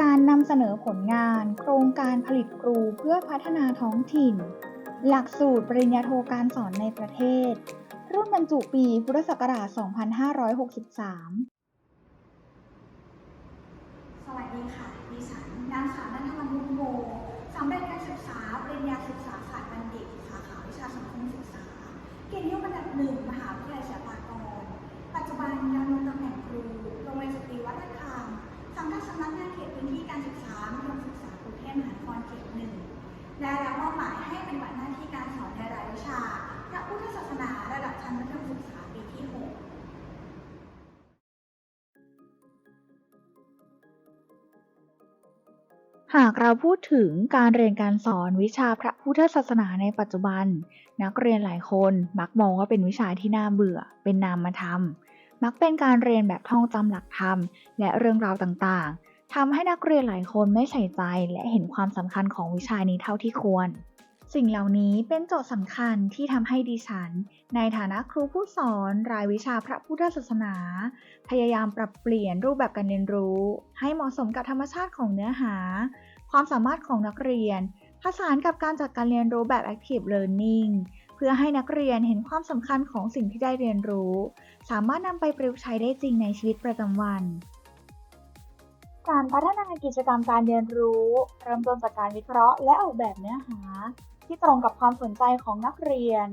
การนำเสนอผลงาน โครงการผลิตครูเพื่อพัฒนาท้องถิ่น หลักสูตรปริญญาโทการสอนในประเทศ รุ่นบรรจุปีพุทธศักราช 2563สวัสดีค่ะ ดิฉันนางสาวนันทวันมุกโมสำเร็จการศึกษาปริญญาศึกษาศาสตร์บัณฑิต สาขาวิชาสังคมศึกษา เกียรตินิยมอันดับหนึ่งมหาวิทยาลัย วิชา พระพุทธศาสนาระดับชั้นมัธยมศึกษาปีที่หกหากเราพูดถึงการเรียนการสอนวิชาพระพุทธศาสนาในปัจจุบัน นักเรียนหลายคนมักมองว่าเป็นวิชาที่น่าเบื่อ เป็นนามธรรม มักเป็นการเรียนแบบท่องจำหลักธรรม และเรื่องราวต่างๆทำให้นักเรียนหลายคนไม่ใส่ใจและเห็นความสำคัญของวิชานี้เท่าที่ควร สิ่งเหล่านี้เป็นโจทย์สำคัญที่ทำให้ดิฉัน ในฐานะครูผู้สอนรายวิชาพระพุทธศาสนา พยายามปรับเปลี่ยนรูปแบบการเรียนรู้ ให้เหมาะสมกับธรรมชาติของเนื้อหา ความสามารถของนักเรียน ผสานกับการจัดการเรียนรู้แบบ active learning เพื่อให้นักเรียนเห็นความสำคัญของสิ่งที่ได้เรียนรู้ สามารถนำไปประยุกต์ใช้ได้จริงในชีวิตประจำวันการพัฒนากิจกรรมการเรียนรู้ เริ่มต้นจากการวิเคราะห์และออกแบบเนื้อหา ที่ตรงกับความสนใจของนักเรียน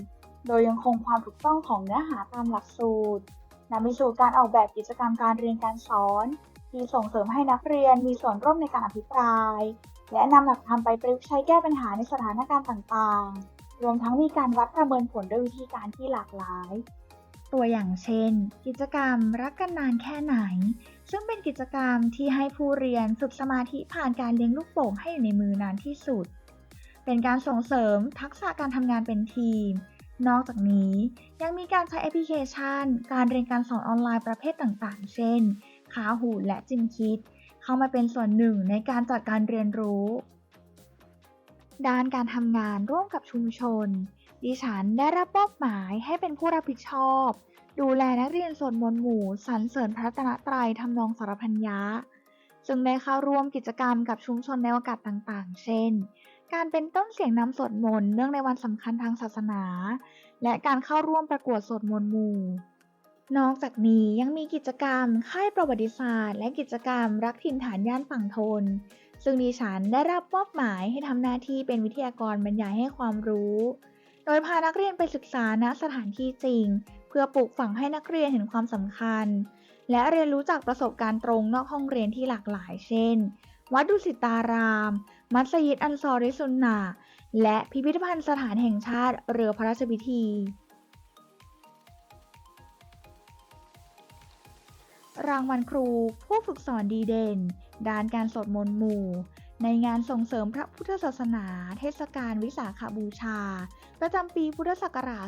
โดยยังคงความถูกต้องของเนื้อหาตามหลักสูตรนำไปสู่การออกแบบกิจกรรมการเรียนการสอน ที่ส่งเสริมให้นักเรียนมีส่วนร่วมในการอภิปราย และนำหลักธรรมไปประยุกต์ใช้แก้ปัญหาในสถานการณ์ต่างๆ รวมทั้งมีการวัดประเมินผลด้วยวิธีการที่หลากหลาย ตัวอย่างเช่น กิจกรรมรักกันนานแค่ไหน ซึ่งเป็นกิจกรรมที่ให้ผู้เรียนฝึกสมาธิผ่านการเลี้ยงลูกโป่งให้อยู่ในมือนานที่สุด เป็นการส่งเสริมทักษะการทำงานเป็นทีม นอกจากนี้ยังมีการใช้แอปพลิเคชัน การเรียนการสอนออนไลน์ประเภทต่างๆ เช่นขาหูและจิมคิด เข้ามาเป็นส่วนหนึ่งในการจัดการเรียนรู้ ด้านการทำงานร่วมกับชุมชน ดิฉันได้รับมอบหมายให้เป็นผู้รับผิดชอบ ดูแลนักเรียนส่วดมนหมู่สรรเสริญพระตนตรัยทำนองสารพันยะซึ่งได้เข้าร่วมกิจกรรมกับชุมชนในโอกาสต่างๆ เช่น การเป็นต้นเสียงนำสวดมนต์เนื่องในวันสำคัญทางศาสนา และการเข้าร่วมประกวดสวดมนต์หมู่ นอกจากนี้ยังมีกิจกรรม ค่ายประวัติศาสตร์ และกิจกรรม รักถิ่นฐานย่านฝั่งทน ซึ่งดิฉันได้รับมอบหมายให้ทำหน้าที่เป็นวิทยากรบรรยายให้ความรู้ โดยพานักเรียนไปศึกษาณสถานที่จริง เพื่อปลูกฝังให้นักเรียนเห็นความสำคัญ และเรียนรู้จากประสบการณ์ตรงนอกห้องเรียนที่หลากหลาย เช่นวัดดุสิตาราม มัสยิดอันซอริสุนนา และพิพิธภัณฑ์สถานแห่งชาติเรือพระราชพิธี รางวัลครูผู้ฝึกสอนดีเด่น ด้านการสวดมนต์หมู่ ในงานส่งเสริมพระพุทธศาสนา เทศกาลวิสาขบูชา ประจำปีพุทธศักราช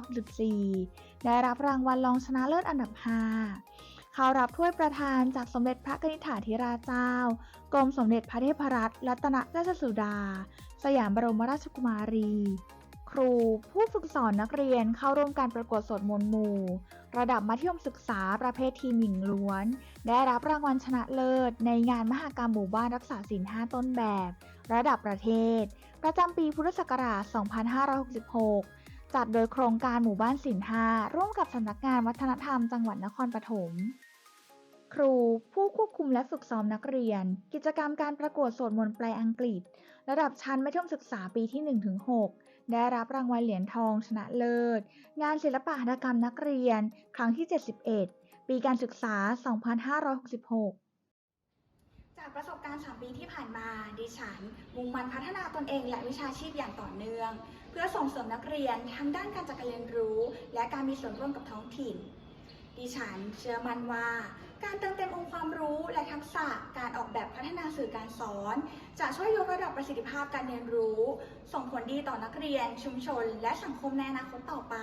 2564 ได้รับรางวัลรองชนะเลิศอันดับ 5 เขารับถ้วยประธานจากสมเด็จพระกนิษฐาธิราชเจ้า กรมสมเด็จพระเทพรัตนรัตนราชสุดา สยามบรมราชกุมารี ครูผู้ฝึกสอนนักเรียนเข้าร่วมการประกวดสวดมนต์หมู่ ระดับมัธยมศึกษาประเภททีมหญิงล้วน ได้รับรางวัลชนะเลิศ ในงานมหกรรมหมู่บ้านรักษาศีล5ต้นแบบ ระดับประเทศ ประจำปีพุทธศักราช 2566จัดโดยโครงการหมู่บ้านศีล5ร่วมกับสำนักงานวัฒนธรรมจังหวัดนครปฐม ครู ผู้ควบคุมและฝึกซ้อมนักเรียน กิจกรรมการประกวดสวดมนต์แปลอังกฤษ ระดับชั้นมัธยมศึกษาปีที่ 1-6 ได้รับรางวัลเหรียญทองชนะเลิศ งานศิลปะหัตถกรรมนักเรียน ครั้งที่ 71 ปีการศึกษา 2566จากประสบการณ์ 3 ปีที่ผ่านมาดิฉัน มุ่งมั่นพัฒนาตนเองและวิชาชีพอย่างต่อเนื่อง เพื่อส่งเสริมนักเรียนทั้งด้านการจัดการเรียนรู้ และการมีส่วนร่วมกับท้องถิ่น ดิฉันเชื่อมั่นว่า การเติมเต็มองค์ความรู้และทักษะการออกแบบพัฒนาสื่อการสอน จะช่วยยกระดับประสิทธิภาพการเรียนรู้ ส่งผลดีต่อนักเรียน ชุมชน และสังคมในอนาคตต่อไป